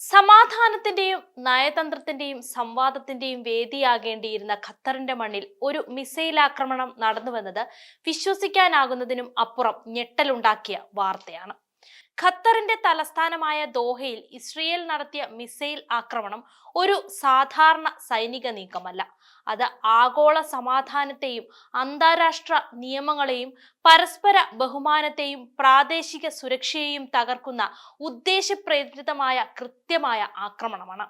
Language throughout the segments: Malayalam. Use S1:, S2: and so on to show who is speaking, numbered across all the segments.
S1: സമാധാനത്തിന്റെയും നയതന്ത്രത്തിന്റെയും സംവാദത്തിന്റെയും വേദിയാകേണ്ടിയിരുന്ന ഖത്തറിന്റെ മണ്ണിൽ ഒരു മിസൈൽ ആക്രമണം നടന്നുവെന്നത് വിശ്വസിക്കാനാകുന്നതിനും അപ്പുറം ഞെട്ടലുണ്ടാക്കിയ വാർത്തയാണ്. ഖത്തറിന്റെ തലസ്ഥാനമായ ദോഹയിൽ ഇസ്രയേൽ നടത്തിയ മിസൈൽ ആക്രമണം ഒരു സാധാരണ സൈനിക നീക്കമല്ല. അത് ആഗോള സമാധാനത്തെയും അന്താരാഷ്ട്ര നിയമങ്ങളെയും പരസ്പര ബഹുമാനത്തെയും പ്രാദേശിക സുരക്ഷയെയും തകർക്കുന്ന ഉദ്ദേശപ്രേരിതമായ കൃത്യമായ ആക്രമണമാണ്.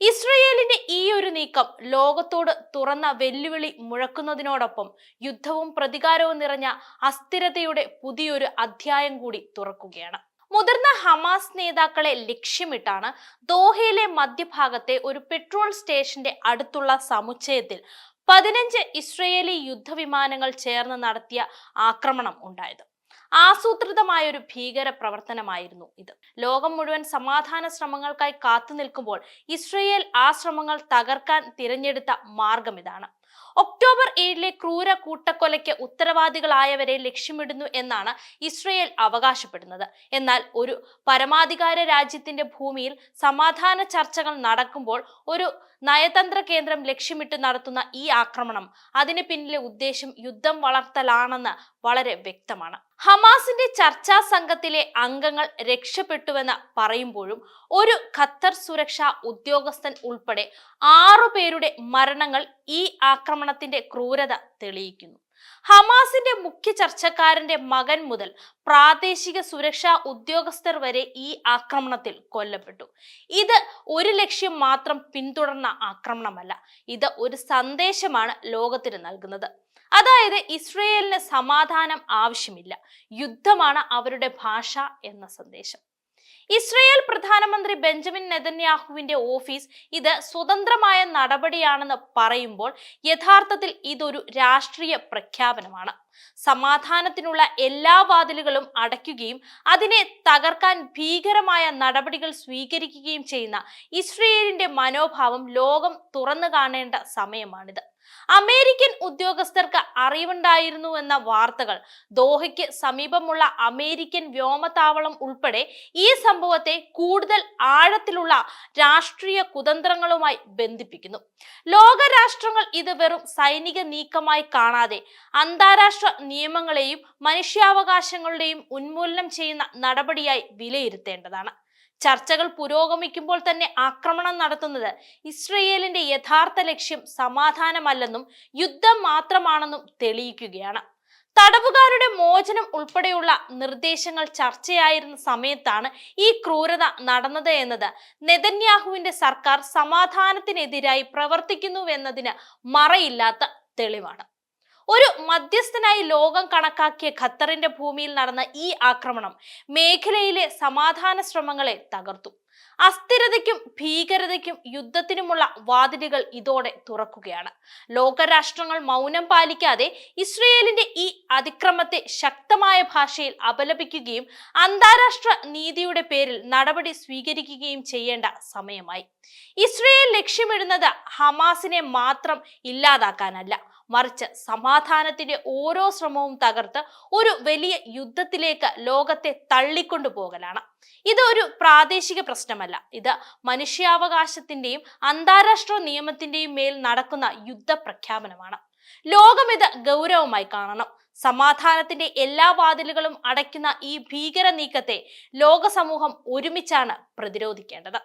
S1: ഇസ്രയേലിന്റെ ഈ ഒരു നീക്കം ലോകത്തോട് തുറന്ന വെല്ലുവിളി മുഴക്കുന്നതിനോടൊപ്പം യുദ്ധവും പ്രതികാരവും നിറഞ്ഞ അസ്ഥിരതയുടെ പുതിയൊരു അധ്യായം കൂടി തുറക്കുകയാണ്. മുതിർന്ന ഹമാസ് നേതാക്കളെ ലക്ഷ്യമിട്ടാണ് ദോഹയിലെ മധ്യഭാഗത്തെ ഒരു പെട്രോൾ സ്റ്റേഷന്റെ അടുത്തുള്ള സമുച്ചയത്തിൽ പതിനഞ്ച് ഇസ്രയേലി യുദ്ധവിമാനങ്ങൾ ചേർന്ന് നടത്തിയ ആക്രമണം ഉണ്ടായത്. ആസൂത്രിതമായ ഒരു ഭീകര പ്രവർത്തനമായിരുന്നു ഇത്. ലോകം മുഴുവൻ സമാധാന ശ്രമങ്ങൾക്കായി കാത്തു നിൽക്കുമ്പോൾ ഇസ്രയേൽ ആ ശ്രമങ്ങൾ തകർക്കാൻ തിരഞ്ഞെടുത്ത മാർഗം ഇതാണ്. ഒക്ടോബർ ഏഴിലെ ക്രൂര കൂട്ടക്കൊലയ്ക്ക് ഉത്തരവാദികളായവരെ ലക്ഷ്യമിടുന്നു എന്നാണ് ഇസ്രയേൽ അവകാശപ്പെടുന്നത്. എന്നാൽ ഒരു പരമാധികാര രാജ്യത്തിന്റെ ഭൂമിയിൽ സമാധാന ചർച്ചകൾ നടക്കുമ്പോൾ ഒരു നയതന്ത്ര കേന്ദ്രം ലക്ഷ്യമിട്ട് നടത്തുന്ന ഈ ആക്രമണം അതിന് പിന്നിലെ ഉദ്ദേശം യുദ്ധം വളർത്തലാണെന്ന് വളരെ വ്യക്തമാണ്. ഹമാസിന്റെ ചർച്ചാ സംഘത്തിലെ അംഗങ്ങൾ രക്ഷപ്പെട്ടുവെന്ന് പറയുമ്പോഴും ഒരു ഖത്തർ സുരക്ഷാ ഉദ്യോഗസ്ഥൻ ഉൾപ്പെടെ ആറു പേരുടെ മരണങ്ങൾ ഈ ആക്രമണത്തിന്റെ ക്രൂരത തെളിയിക്കുന്നു. ഹമാസിന്റെ മുഖ്യ ചർച്ചക്കാരന്റെ മകൻ മുതൽ പ്രാദേശിക സുരക്ഷാ ഉദ്യോഗസ്ഥർ വരെ ഈ ആക്രമണത്തിൽ കൊല്ലപ്പെട്ടു. ഇത് ഒരു ലക്ഷ്യം മാത്രം പിന്തുടർന്ന ആക്രമണമല്ല. ഇത് ഒരു സന്ദേശമാണ് ലോകത്തിന് നൽകുന്നത്. അതായത് ഇസ്രയേലിന് സമാധാനം ആവശ്യമില്ല. യുദ്ധമാണ് അവരുടെ ഭാഷ എന്ന സന്ദേശം. ഇസ്രയേൽ പ്രധാനമന്ത്രി ബെഞ്ചമിൻ നെതന്യാഹുവിന്റെ ഓഫീസ് ഇത് സ്വതന്ത്രമായ നടപടിയാണെന്ന് പറയുമ്പോൾ യഥാർത്ഥത്തിൽ ഇതൊരു രാഷ്ട്രീയ പ്രഖ്യാപനമാണ്. സമാധാനത്തിനുള്ള എല്ലാ വാതിലുകളും അടയ്ക്കുകയും അതിനെ തകർക്കാൻ ഭീകരമായ നടപടികൾ സ്വീകരിക്കുകയും ചെയ്യുന്ന ഇസ്രയേലിന്റെ മനോഭാവം ലോകം തുറന്നു കാണേണ്ട സമയമാണിത്. അമേരിക്കൻ ഉദ്യോഗസ്ഥർക്ക് അറിവുണ്ടായിരുന്നു എന്ന വാർത്തകൾ. ദോഹയ്ക്ക് സമീപമുള്ള അമേരിക്കൻ വ്യോമതാവളം ഉൾപ്പെടെ ഈ സംഭവത്തെ കൂടുതൽ ആഴത്തിലുള്ള രാഷ്ട്രീയ കുതന്ത്രങ്ങളുമായി ബന്ധിപ്പിക്കുന്നു. ലോകരാഷ്ട്രങ്ങൾ ഇത് വെറും സൈനിക നീക്കമായി കാണാതെ അന്താരാഷ്ട്ര നിയമങ്ങളെയും മനുഷ്യാവകാശങ്ങളുടെയും ഉന്മൂലനം ചെയ്യുന്ന നടപടിയായി വിലയിരുത്തേണ്ടതാണ്. ചർച്ചകൾ പുരോഗമിക്കുമ്പോൾ തന്നെ ആക്രമണം നടത്തുന്നത്. ഇസ്രയേലിന്റെ യഥാർത്ഥ ലക്ഷ്യം സമാധാനമല്ലെന്നും യുദ്ധം മാത്രമാണെന്നും തെളിയിക്കുകയാണ്. തടവുകാരുടെ മോചനം ഉൾപ്പെടെയുള്ള നിർദ്ദേശങ്ങൾ ചർച്ചയായിരുന്ന സമയത്താണ് ഈ ക്രൂരത നടന്നത് എന്നത്. നെതന്യാഹുവിന്റെ സർക്കാർ സമാധാനത്തിനെതിരായി പ്രവർത്തിക്കുന്നുവെന്നതിന് മറയില്ലാത്ത തെളിവാണ്. ഒരു മധ്യസ്ഥനായി ലോകം കണക്കാക്കിയ ഖത്തറിന്റെ ഭൂമിയിൽ നടന്ന ഈ ആക്രമണം മേഖലയിലെ സമാധാന ശ്രമങ്ങളെ തകർത്തു. അസ്ഥിരതയ്ക്കും ഭീകരതയ്ക്കും യുദ്ധത്തിനുമുള്ള വാതിലുകൾ ഇതോടെ തുറക്കുകയാണ്. ലോകരാഷ്ട്രങ്ങൾ മൗനം പാലിക്കാതെ ഇസ്രയേലിന്റെ ഈ അതിക്രമത്തെ ശക്തമായ ഭാഷയിൽ അപലപിക്കുകയും അന്താരാഷ്ട്ര നീതിയുടെ പേരിൽ നടപടി സ്വീകരിക്കുകയും ചെയ്യേണ്ട സമയമായി. ഇസ്രയേൽ ലക്ഷ്യമിടുന്നത് ഹമാസിനെ മാത്രം ഇല്ലാതാക്കാനല്ല മറിച്ച് സമാധാനത്തിന്റെ ഓരോ ശ്രമവും തകർത്ത് ഒരു വലിയ യുദ്ധത്തിലേക്ക് ലോകത്തെ തള്ളിക്കൊണ്ടു പോകലാണ്. ഇത് ഒരു പ്രാദേശിക പ്രശ്നമല്ല. ഇത് മനുഷ്യാവകാശത്തിന്റെയും അന്താരാഷ്ട്ര നിയമത്തിന്റെയും മേൽ നടക്കുന്ന യുദ്ധ പ്രഖ്യാപനമാണ്. ലോകം ഇത് ഗൗരവമായി കാണണം. സമാധാനത്തിന്റെ എല്ലാ വാതിലുകളും അടയ്ക്കുന്ന ഈ ഭീകര നീക്കത്തെ ലോക സമൂഹം ഒരുമിച്ചാണ് പ്രതിരോധിക്കേണ്ടത്.